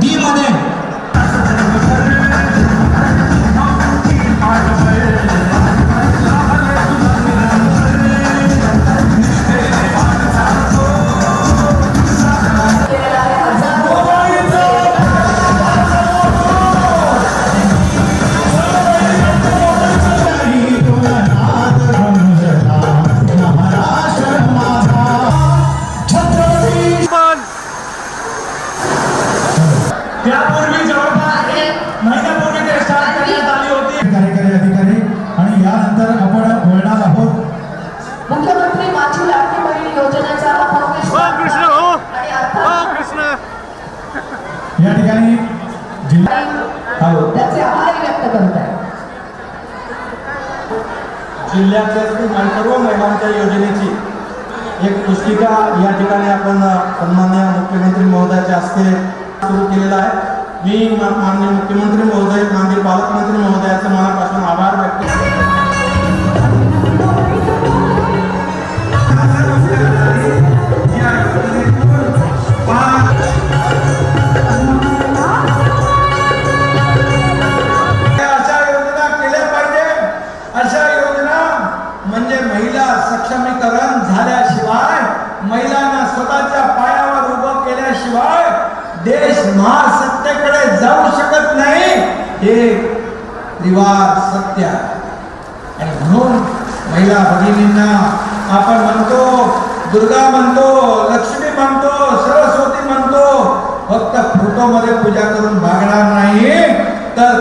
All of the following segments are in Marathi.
B まで यापूर्वी जवळपास आणि यानंतर आपण बोलणार आहोत. मुख्यमंत्री माझी लाडकी बहीण योजनेचा हो, हो. हो, कृष्ण या ठिकाणी जिल्हा त्याचे आभार व्यक्त करत योजनेची एक पुस्तिका या ठिकाणी आपण सन्मान्य मुख्यमंत्री महोदयाच्या हस्ते सुरू केलेला आहे. मी माननीय मुख्यमंत्री महोदय माननीय पालकमंत्री महोदयाचं मनापासून आभार व्यक्त अशा योजना केल्या पाहिजे. अशा योजना म्हणजे महिला सक्षमीकरण. देश महासत्तेकडे जाऊ शकत नाही हे रिवाज सत्य आणि म्हणून महिला भगिनींना आपण म्हणतो दुर्गा म्हणतो लक्ष्मी म्हणतो सरस्वती म्हणतो फक्त फोटोमध्ये पूजा करून भागणार नाही तर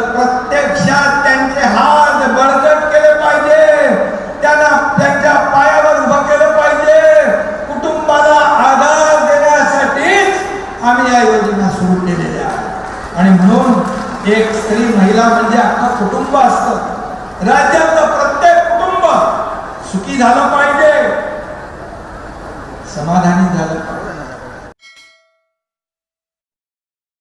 एक स्त्री महिला म्हणजे अख्खं कुटुंब असत. राज्यातलं प्रत्येक कुटुंब सुखी झालं पाहिजे. समाधानी झालं पाहिजे.